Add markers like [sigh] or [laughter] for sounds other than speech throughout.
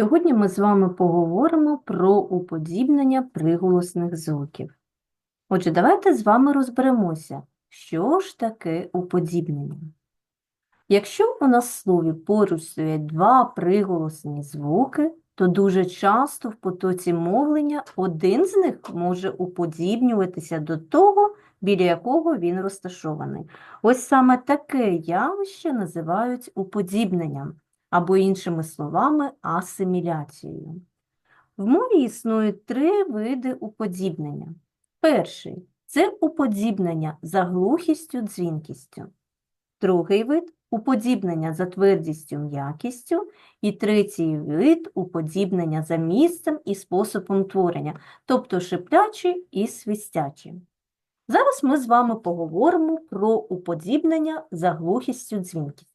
Сьогодні ми з вами поговоримо про уподібнення приголосних звуків. Отже, давайте з вами розберемося, що ж таке уподібнення. Якщо у нас в слові поруч стоять два приголосні звуки, то дуже часто в потоці мовлення один з них може уподібнюватися до того, біля якого він розташований. Ось саме таке явище називають уподібненням або іншими словами асиміляцією. В мові існують три види уподібнення. Перший це уподібнення за глухістю дзвінкістю. Другий вид уподібнення за твердістю м'якістю. І третій вид уподібнення за місцем і способом творення, тобто шиплячий і свистячий. Зараз ми з вами поговоримо про уподібнення за глухістю дзвінкістю.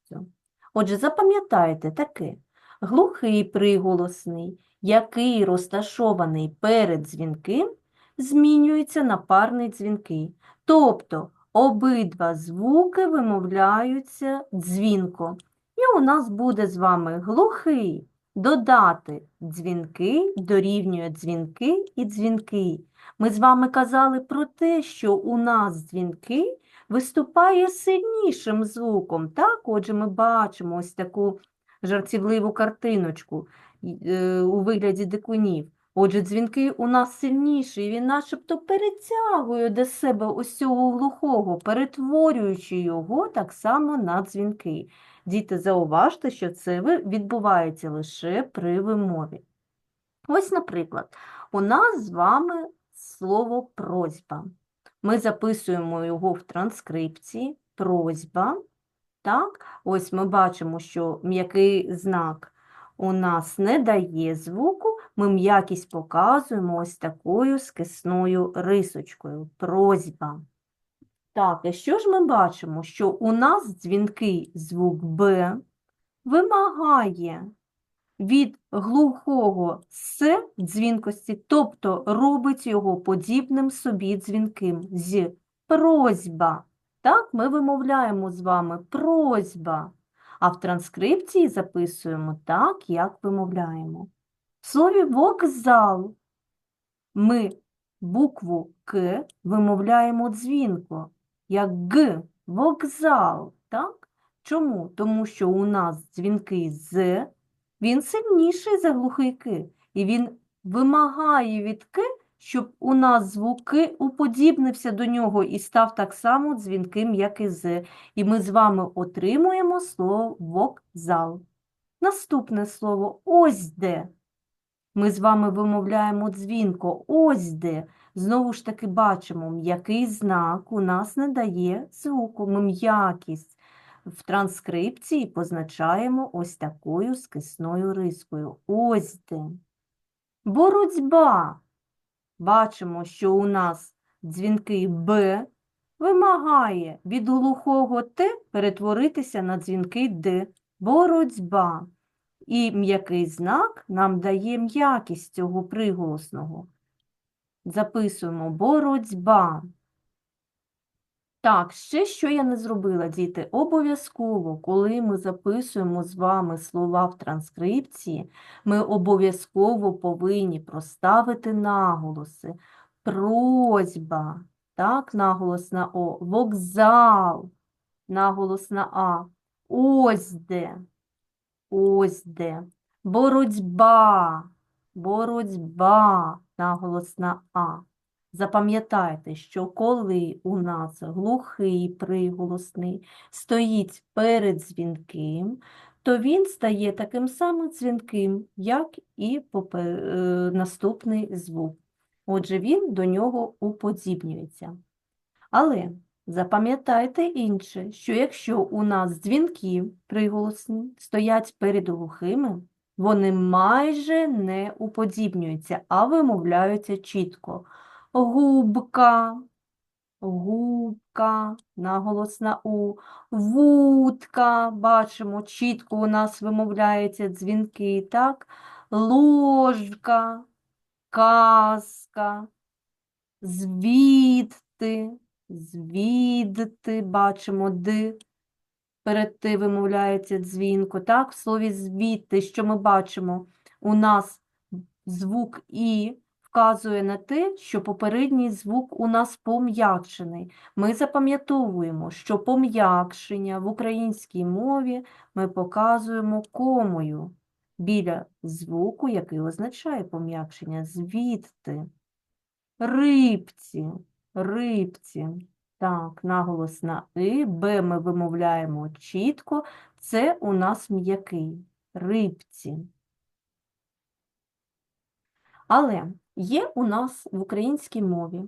Отже, запам'ятайте таке. Глухий приголосний, який розташований перед дзвінким, змінюється на парний дзвінкий. Тобто обидва звуки вимовляються дзвінко. І у нас буде з вами глухий. Додати дзвінки дорівнює дзвінки і дзвінки. Ми з вами казали про те, що у нас дзвінки виступає сильнішим звуком. Так? Отже, ми бачимо ось таку жартівливу картиночку е, у вигляді дикунів. Отже, дзвінки у нас сильніший, він начебто перетягує до себе ось цього глухого, перетворюючи його так само на дзвінки. Діти, зауважте, що це відбувається лише при вимові. Ось, наприклад, у нас з вами слово просьба. Ми записуємо його в транскрипції, просьба. Так, ось ми бачимо, що м'який знак у нас не дає звуку, ми м'якість показуємо ось такою скисною рисочкою. Просьба. Так, і що ж ми бачимо? Що у нас дзвінкий звук Б вимагає від глухого С дзвінкості, тобто робить його подібним собі дзвінким з просьба. Так, ми вимовляємо з вами просьба, а в транскрипції записуємо так, як вимовляємо. В слові вокзал ми букву К вимовляємо дзвінко, як Г, вокзал. Так? Чому? Тому що у нас дзвінки з він сильніший за глухий ки, і він вимагає від ки, щоб у нас звуки уподібнився до нього і став так само дзвінким, як і з. І ми з вами отримуємо слово вокзал. Наступне слово ось де. Ми з вами вимовляємо дзвінко, ось де. Знову ж таки бачимо, м'який знак у нас не дає звуку, ми м'якість в транскрипції позначаємо ось такою скисною рискою. Ось де. Боротьба. Бачимо, що у нас дзвінки Б вимагає від глухого Т перетворитися на дзвінки Д. Боротьба. І м'який знак нам дає м'якість цього приголосного. Записуємо боротьба. Так, ще що я не зробила, діти, обов'язково, коли ми записуємо з вами слова в транскрипції, ми обов'язково повинні проставити наголоси. Просьба, так, наголос на О, вокзал, наголос на А, ось де, ось де, боротьба, боротьба, наголос на А. Запам'ятайте, що коли у нас глухий приголосний стоїть перед дзвінким, то він стає таким самим дзвінким, як і е, наступний звук. Отже, він до нього уподібнюється. Але запам'ятайте інше, що якщо у нас дзвінки приголосні стоять перед глухими, вони майже не уподібнюються, а вимовляються чітко губка, губка, наголос на У, вудка, бачимо, чітко у нас вимовляються дзвінки, так? Ложка, казка, звідти, звідти, бачимо ди. Перед ти вимовляється дзвінко, так? В слові звідти, що ми бачимо? у нас звук І вказує на те, що попередній звук у нас пом'якшений. Ми запам'ятовуємо, що пом'якшення в українській мові ми показуємо комою біля звуку, який означає пом'якшення, звідти. Рибці, рибці. Так, наголос на и, Б ми вимовляємо чітко. Це у нас м'який. Рибці. Але є у нас в українській мові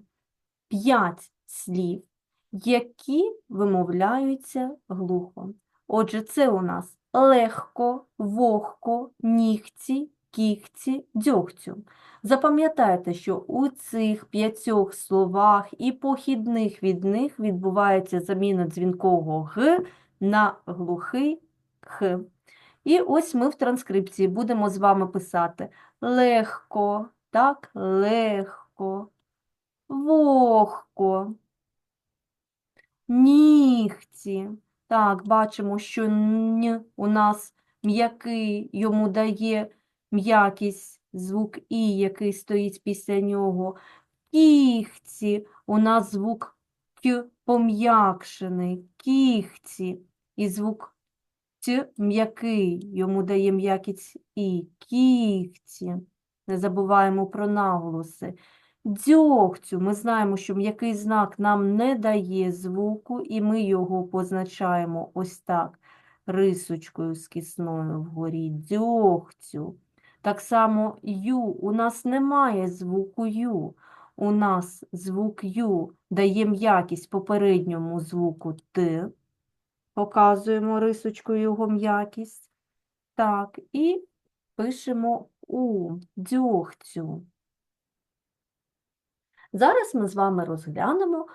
п'ять слів, які вимовляються глухо. Отже, це у нас легко, вогко, нігці, кігці, дьогцю. Запам'ятайте, що у цих п'ятьох словах і похідних від них відбувається заміна дзвінкового г на глухий х. І ось ми в транскрипції будемо з вами писати легко, так, легко, вогко, нігці. Так, бачимо, що н у нас м'який, йому дає м'якість звук І, який стоїть після нього. Кігці, у нас звук К пом'якшений, кігці, і звук Т м'який, йому дає м'якість І, кігці. Не забуваємо про наголоси. Дзьогцю. Ми знаємо, що м'який знак нам не дає звуку, і ми його позначаємо ось так, рисочкою скісною вгорі. Дзьогцю. Так само ю. У нас немає звуку ю. У нас звук ю дає м'якість попередньому звуку Т. Показуємо рисочкою його м'якість. Так, і пишемо у дьогцю. Зараз ми з вами розглянемо,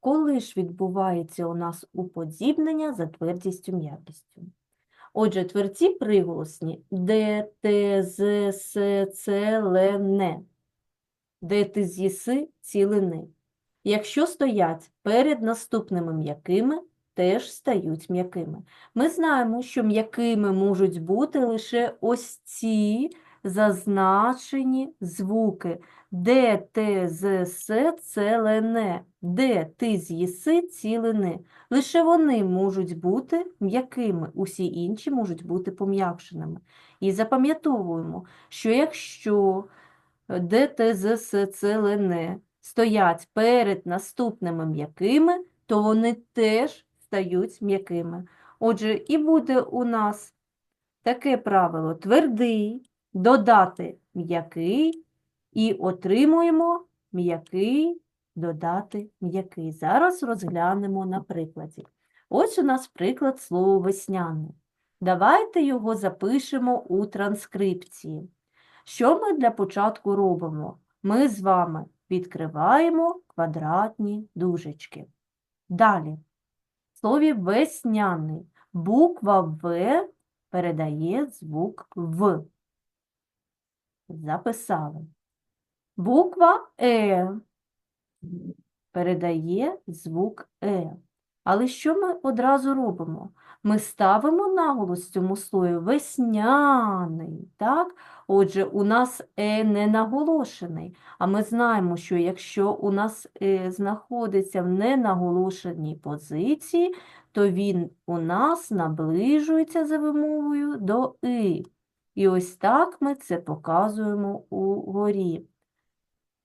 коли ж відбувається у нас уподібнення за твердістю м'якістю. Отже, тверді приголосні Д, Т, З, С, Ц, Л, Н. Де ти з'їси цілини. Якщо стоять перед наступними м'якими, теж стають м'якими. Ми знаємо, що м'якими можуть бути лише ось ці зазначені звуки. Де те з с целене, де ти з'їси цілини. Лише вони можуть бути м'якими, усі інші можуть бути пом'якшеними. І запам'ятовуємо, що якщо де те з с целене стоять перед наступними м'якими, то вони теж стають м'якими. Отже, і буде у нас таке правило твердий, додати м'який, і отримуємо м'який, додати м'який. Зараз розглянемо на прикладі. Ось у нас приклад слова весняний. Давайте його запишемо у транскрипції. Що ми для початку робимо? Ми з вами відкриваємо квадратні дужечки. Далі. В слові весняний буква В передає звук В. Записали. Буква Е передає звук Е. Але що ми одразу робимо? Ми ставимо наголос цьому слою весняний, так? Отже, у нас Е не наголошений, а ми знаємо, що якщо у нас Е знаходиться в ненаголошеній позиції, то він у нас наближується за вимовою до И. І ось так ми це показуємо угорі.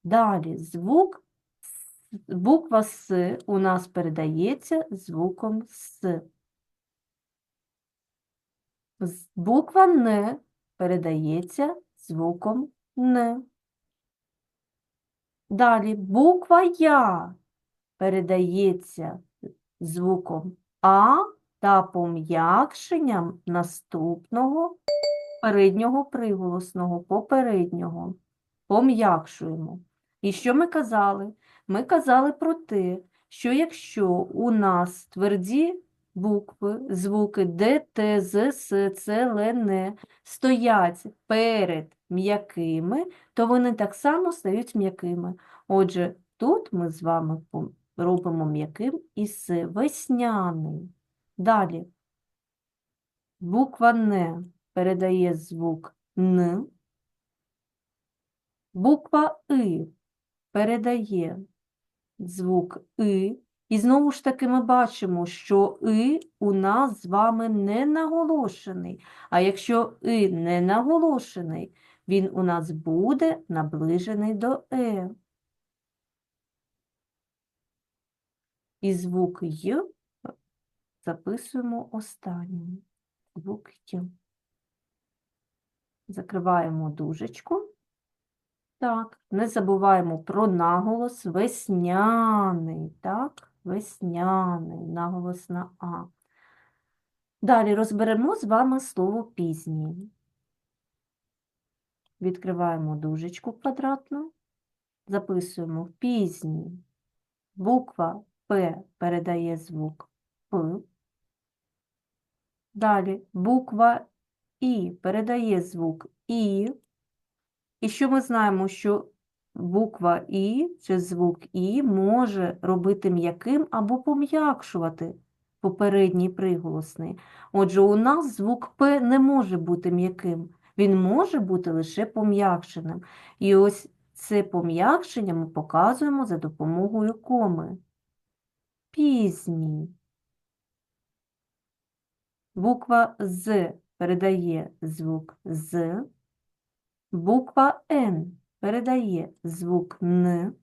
Далі звук, буква С у нас передається звуком С. Буква Н передається звуком Н. Далі буква Я передається звуком А та пом'якшенням наступного переднього приголосного, попереднього. Пом'якшуємо. І що ми казали? Ми казали про те, що якщо у нас тверді букви, звуки Д, Т, З, С, Ц, Л, Н стоять перед м'якими, то вони так само стають м'якими. Отже, тут ми з вами робимо м'яким і С, весняний. Далі. Буква Н передає звук Н, Буква И передає звук И. І знову ж таки ми бачимо, що И у нас з вами не наголошений. А якщо И не наголошений, він у нас буде наближений до Е. І звук Й записуємо останнім. Звук Й. Закриваємо дужечку. Так, не забуваємо про наголос весняний, так, весняний, наголос на А. Далі розберемо з вами слово пізній. Відкриваємо дужечку квадратну, записуємо пізній. Буква П передає звук П. Далі буква І передає звук І. І що ми знаємо, що буква І чи звук І може робити м'яким або пом'якшувати попередній приголосний. Отже, у нас звук П не може бути м'яким, він може бути лише пом'якшеним. І ось це пом'якшення ми показуємо за допомогою коми. Пізній. Буква З передає звук З. Буква Н передає звук Н.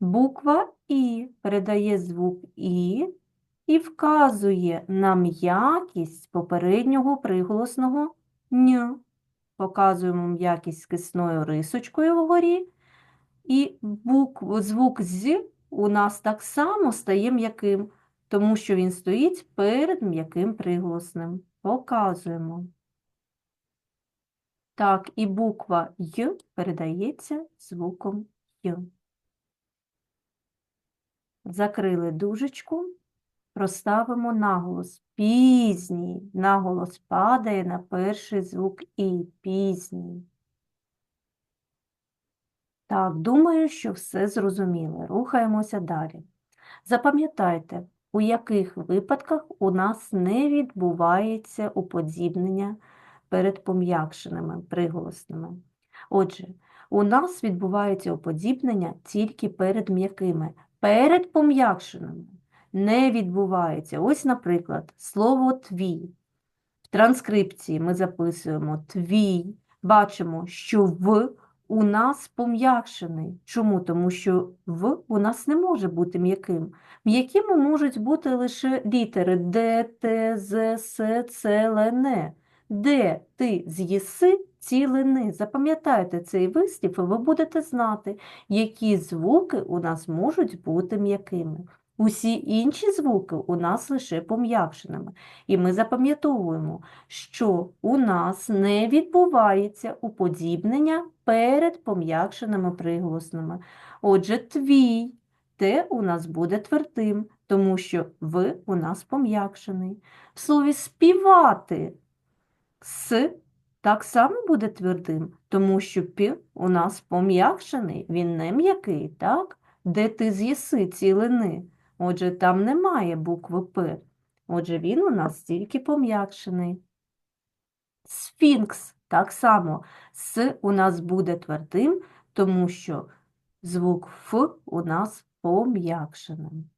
Буква І передає звук І і вказує на м'якість попереднього приголосного Н. Показуємо м'якість кисною рисочкою вгорі. І букв, звук З у нас так само стає м'яким, тому що він стоїть перед м'яким приголосним. Показуємо. Так, і буква Й передається звуком Й. Закрили дужечку, проставимо наголос. Пізній. Наголос падає на перший звук І. Пізній. Так, думаю, що все зрозуміли. Рухаємося далі. Запам'ятайте, у яких випадках у нас не відбувається уподібнення перед пом'якшеними приголосними. Отже, у нас відбувається уподібнення тільки перед м'якими, перед пом'якшеними не відбувається. Ось, наприклад, слово твій. В транскрипції ми записуємо твій, бачимо, що в у нас пом'якшений. Чому? Тому що в у нас не може бути м'яким. М'якими можуть бути лише літери Д, Т, З, С, Ц, Л, Н. Де ти з'їси цілини. Запам'ятайте цей вислів, і ви будете знати, які звуки у нас можуть бути м'якими. Усі інші звуки у нас лише пом'якшеними. І ми запам'ятовуємо, що у нас не відбувається уподібнення перед пом'якшеними приголосними. Отже, твій те у нас буде твердим, тому що ви у нас пом'якшений. В слові співати с так само буде твердим, тому що пі у нас пом'якшений, він не м'який, так? Де ти з'їси цілини? Отже, там немає букви П. Отже, він у нас тільки пом'якшений. Сфінкс так само С у нас буде твердим, тому що звук Ф у нас пом'якшеним.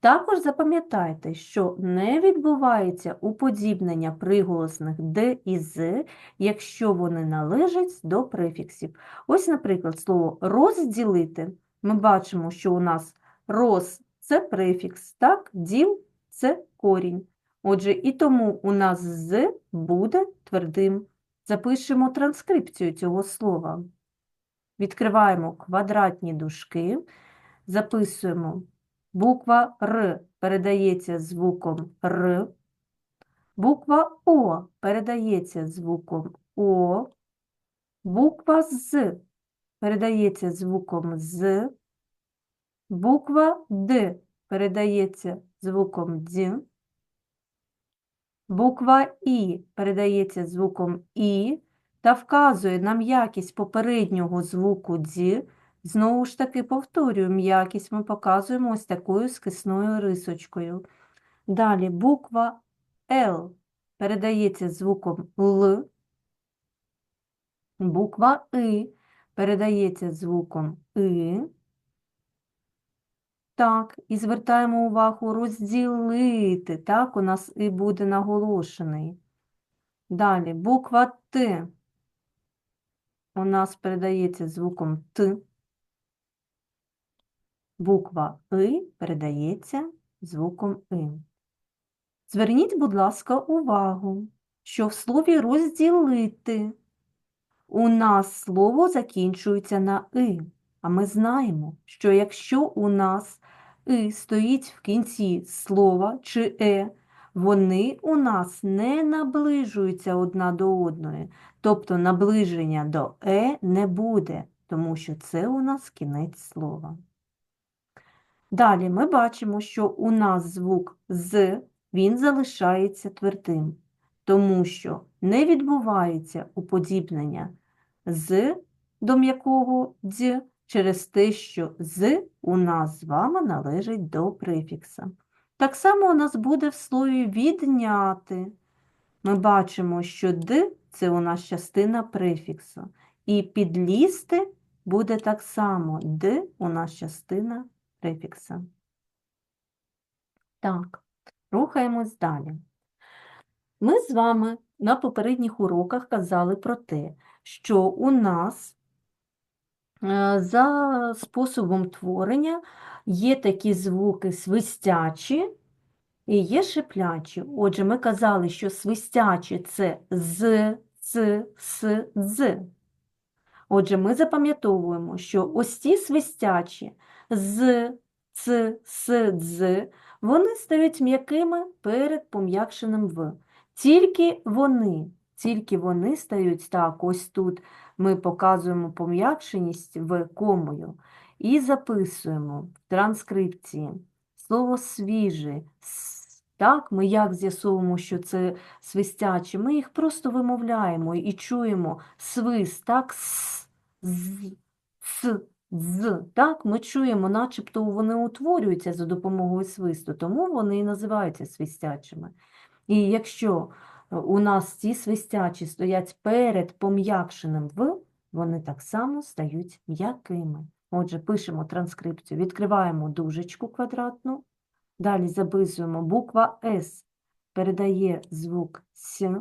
Також запам'ятайте, що не відбувається уподібнення приголосних Д і З, якщо вони належать до префіксів. Ось, наприклад, слово розділити. Ми бачимо, що у нас роз це префікс, так, діл це корінь. Отже, і тому у нас з буде твердим. Запишемо транскрипцію цього слова. Відкриваємо квадратні дужки, записуємо буква Р передається звуком Р, буква О передається звуком О, буква З передається звуком З, Буква Д передається звуком Д. Буква І передається звуком І та вказує на м'якість попереднього звуку Д. Знову ж таки, повторюю, м'якість ми показуємо ось такою скисною рисочкою. Далі буква Л передається звуком Л. Буква И передається звуком И. Так, і звертаємо увагу розділити. Так, у нас І буде наголошений. Далі, буква Т у нас передається звуком Т. Буква И передається звуком И. Зверніть, будь ласка, увагу, що в слові розділити у нас слово закінчується на И. А ми знаємо, що якщо у нас И стоїть в кінці слова чи Е, вони у нас не наближуються одна до одної. Тобто наближення до Е не буде, тому що це у нас кінець слова. Далі ми бачимо, що у нас звук з, він залишається твердим, тому що не відбувається уподібнення з до м'якого дз через те, що з у нас з вами належить до префікса. Так само у нас буде в слові відняти. Ми бачимо, що д це у нас частина префіксу. І підлізти буде так само д у нас частина префікса. Так, рухаємось далі. Ми з вами на попередніх уроках казали про те, що у нас за способом творення є такі звуки свистячі і є шиплячі. Отже, ми казали, що свистячі це з, ц, с, дз. Отже, ми запам'ятовуємо, що ось ці свистячі з, ц, с, дз, вони стають м'якими перед пом'якшеним в. Тільки вони, тільки вони стають так, ось тут ми показуємо пом'якшеність в комою і записуємо в транскрипції слово свіже. Так, ми як з'ясовуємо, що це свистячі? Ми їх просто вимовляємо і чуємо свист, так, с, з, с, з. Так, ми чуємо, начебто вони утворюються за допомогою свисту, тому вони і називаються свистячими. І якщо у нас ці свистячі стоять перед пом'якшеним в, вони так само стають м'якими. Отже, пишемо транскрипцію, відкриваємо дужечку квадратну, далі записуємо буква С, передає звук С.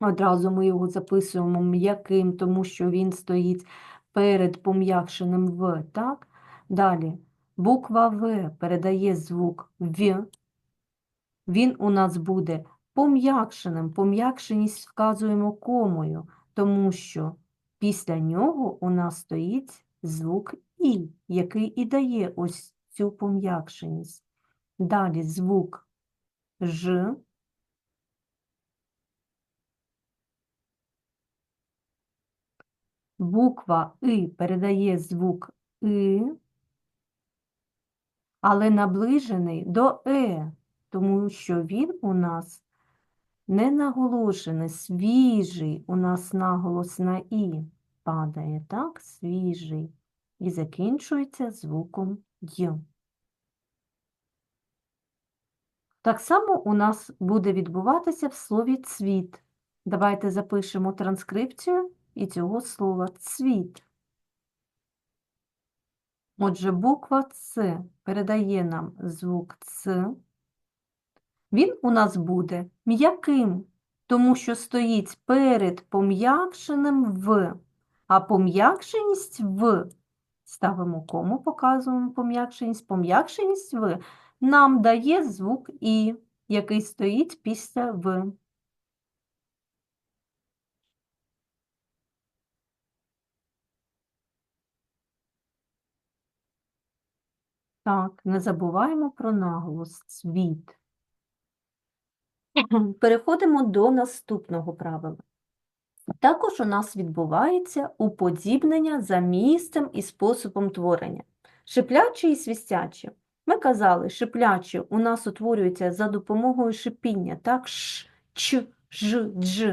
Одразу ми його записуємо м'яким, тому що він стоїть перед пом'якшеним В. Так? Далі буква В передає звук В. Він у нас буде пом'якшеним. Пом'якшеність вказуємо комою, тому що після нього у нас стоїть звук І, який і дає ось цю пом'якшеність. Далі звук Ж. Буква И передає звук И, але наближений до Е, тому що він у нас не наголошений, свіжий, у нас наголос на І падає, так, свіжий, і закінчується звуком Й. Так само у нас буде відбуватися в слові цвіт. Давайте запишемо транскрипцію і цього слова цвіт. Отже, буква С передає нам звук Ц. Він у нас буде м'яким, тому що стоїть перед пом'якшеним в, а пом'якшеність в, ставимо кому, показуємо пом'якшеність, пом'якшеність в нам дає звук І, який стоїть після В. Так, не забуваємо про наголос цвіт. [clears throat] Переходимо до наступного правила. Також у нас відбувається уподібнення за місцем і способом творення. Шиплячі і свістячі. Ми казали, шиплячі у нас утворюються за допомогою шипіння, так, ш, ч, ж, дж.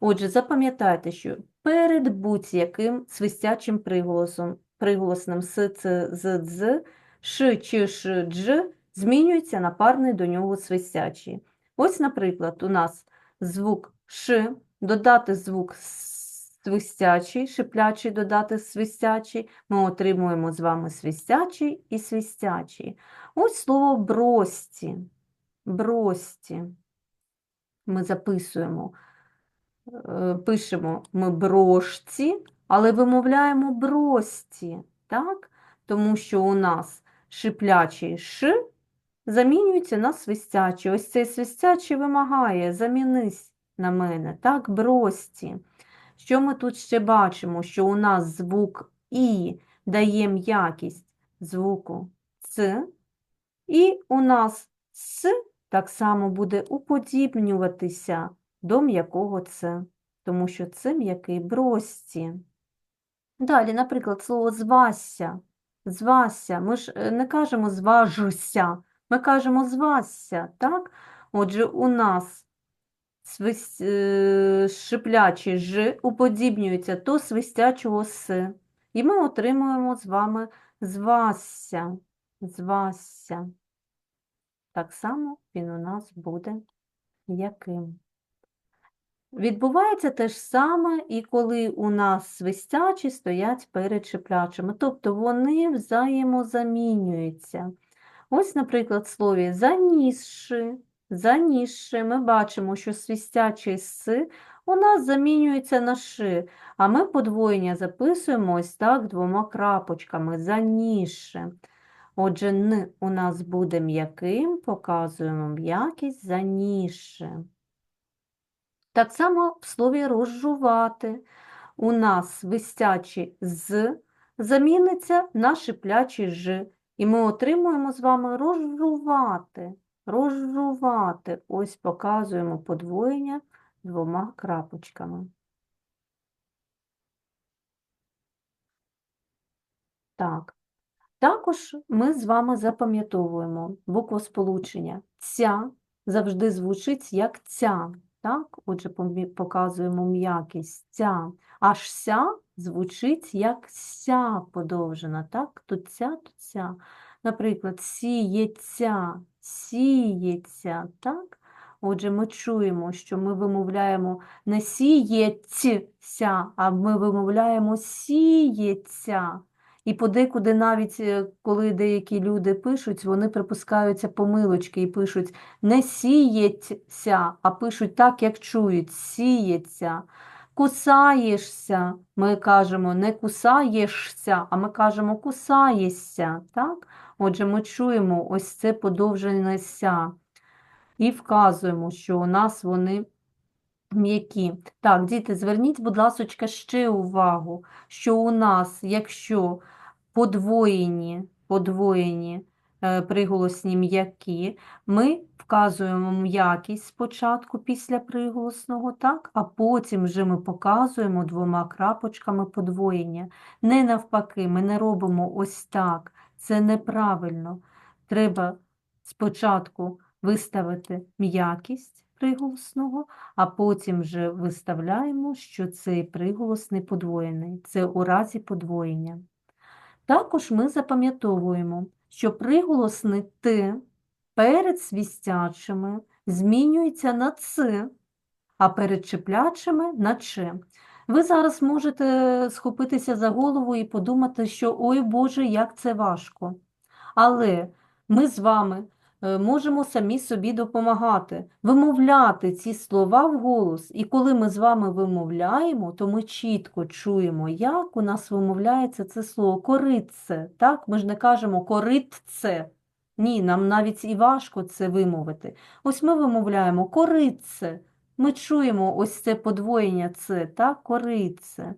Отже, запам'ятайте, що перед будь-яким свистячим приголосом, приголосним с, ц, з, дз, ш, ч, ш, дж змінюється на парний до нього свистячий. Ось, наприклад, у нас звук Ш додати звук свистячий, шиплячий, додати свистячий, ми отримуємо з вами свистячий і свистячий. Ось слово брості. Брості. Ми записуємо, е, пишемо ми брошці, але вимовляємо брості, так? Тому що у нас шиплячий ш замінюється на свистячий. Ось цей свистячий вимагає, замінись на мене, так, брості. Що ми тут ще бачимо? Що у нас звук І дає м'якість звуку Ц, і у нас С так само буде уподібнюватися до м'якого Ц, тому що це м'який брості. Далі, наприклад, слово звася. Звася. Ми ж е, не кажемо зважуся, ми кажемо звася, так? Отже, у нас свис... е, шиплячий ж уподібнюється до свистячого с. І ми отримуємо з вами звася. Звася. Так само він у нас буде яким. Відбувається те ж саме, і коли у нас свистячі стоять перед шиплячими, тобто вони взаємозамінюються. Ось, наприклад, в слові занісши, занісши, ми бачимо, що свистячий с у нас замінюється на ши, а ми подвоєння записуємо ось так двома крапочками занісши. Отже, н у нас буде м'яким, показуємо м'якість занісши. Так само в слові розжувати. У нас свистячий з заміниться на шиплячий ж. І ми отримуємо з вами розжувати. Розжувати. Ось показуємо подвоєння двома крапочками. Так. Також ми з вами запам'ятовуємо буквосполучення. Ця завжди звучить як ця. Так? Отже, показуємо м'якість ця. Аж ся звучить як ся подовжена. Так? Тут ця, тут ця. Наприклад, сіється, сіється. Так? Отже, ми чуємо, що ми вимовляємо не сіється, а ми вимовляємо сіється. І подекуди навіть, е, коли деякі люди пишуть, вони припускаються помилочки і пишуть не сіється, а пишуть так, як чують, сіється. Кусаєшся, ми кажемо не кусаєшся, а ми кажемо кусаєшся. Так? Отже, ми чуємо ось це подовжене ся і вказуємо, що у нас вони м'які. Так, діти, зверніть, будь ласка, ще увагу, що у нас, якщо подвоєні, подвоєні е, приголосні м'які, ми вказуємо м'якість спочатку після приголосного, так, а потім вже ми показуємо двома крапочками подвоєння. Не навпаки, ми не робимо ось так. Це неправильно. Треба спочатку виставити м'якість приголосного, а потім вже виставляємо, що цей приголос не подвоєний. Це у разі подвоєння. Також ми запам'ятовуємо, що приголосний «т» перед свістячими змінюється на «ц», а перед чіплячими на «ч». Ви зараз можете схопитися за голову і подумати, що ой Боже, як це важко. Але ми з вами можемо самі собі допомагати, вимовляти ці слова вголос. І коли ми з вами вимовляємо, то ми чітко чуємо, як у нас вимовляється це слово коритце. Так? Ми ж не кажемо коритце. Ні, нам навіть і важко це вимовити. Ось ми вимовляємо коритце. Ми чуємо ось це подвоєння це, так, коритце.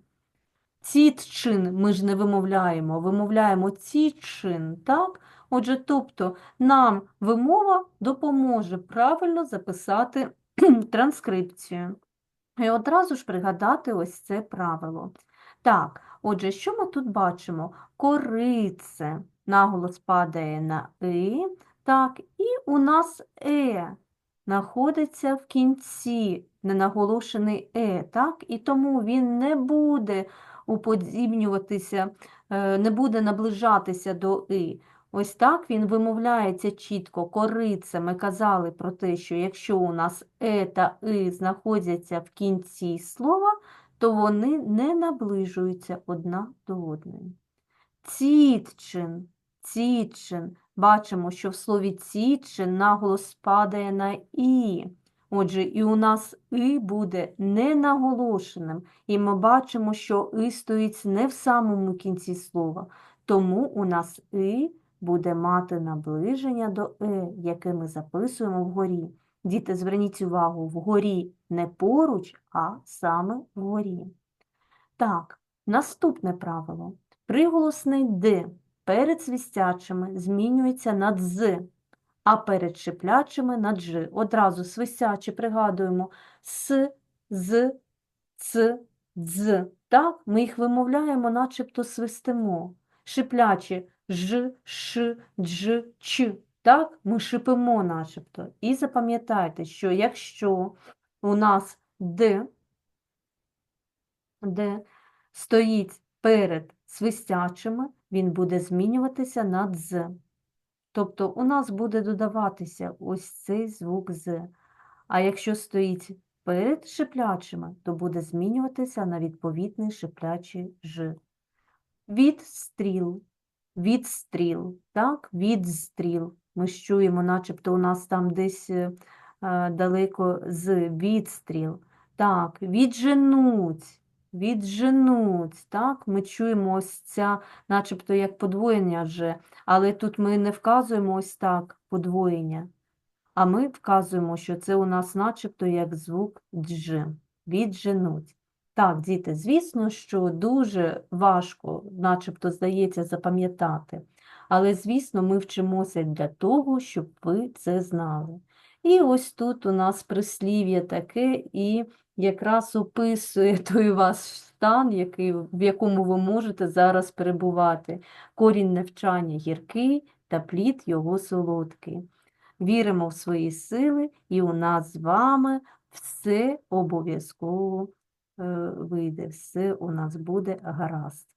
Тітчин ми ж не вимовляємо, вимовляємо тітчин, так? Отже, тобто нам вимова допоможе правильно записати [clears throat] транскрипцію. І одразу ж пригадати ось це правило. Так, отже, що ми тут бачимо? Корице. Наголос падає на «и», так, і у нас «е» знаходиться в кінці, ненаголошений «е», так, і тому він не буде уподібнюватися, е, не буде наближатися до «и». Ось так він вимовляється чітко, корице. Ми казали про те, що якщо у нас е та и знаходяться в кінці слова, то вони не наближуються одна до одної. Цітчин, цітчин. Бачимо, що в слові цітчин наголос падає на і. Отже, і у нас и буде ненаголошеним, і ми бачимо, що и стоїть не в самому кінці слова. Тому у нас и буде мати наближення до е, яке ми записуємо вгорі. Діти, зверніть увагу, вгорі не поруч, а саме вгорі. Так, наступне правило. Приголосний «д» перед свистячими змінюється на «дз», а перед шиплячими на «дж». Одразу свистячі пригадуємо «с», «з», «ц», «дз». Так, ми їх вимовляємо, начебто свистимо. Шиплячі «ж», «ш», «дж», «ч». Так, ми шипимо начебто. І запам'ятайте, що якщо у нас «д», де стоїть перед свистячими, він буде змінюватися на «дз». Тобто у нас буде додаватися ось цей звук «з». А якщо стоїть перед шиплячими, то буде змінюватися на відповідний шиплячий «ж». Відстріл, так, відстріл. Ми ж чуємо, начебто у нас там десь е, далеко з відстріл. Так, відженуть, відженуть, так, ми чуємо ось ця, начебто як подвоєння вже, але тут ми не вказуємо ось так подвоєння, а ми вказуємо, що це у нас начебто як звук дж, відженуть. Так, діти, звісно, що дуже важко, начебто, здається, запам'ятати, але, звісно, ми вчимося для того, щоб ви це знали. І ось тут у нас прислів'я таке, і якраз описує той ваш стан, який, в якому ви можете зараз перебувати. Корінь навчання гіркий та плід його солодкий. Віримо в свої сили, і у нас з вами все обов'язково вийде, все у нас буде гаразд.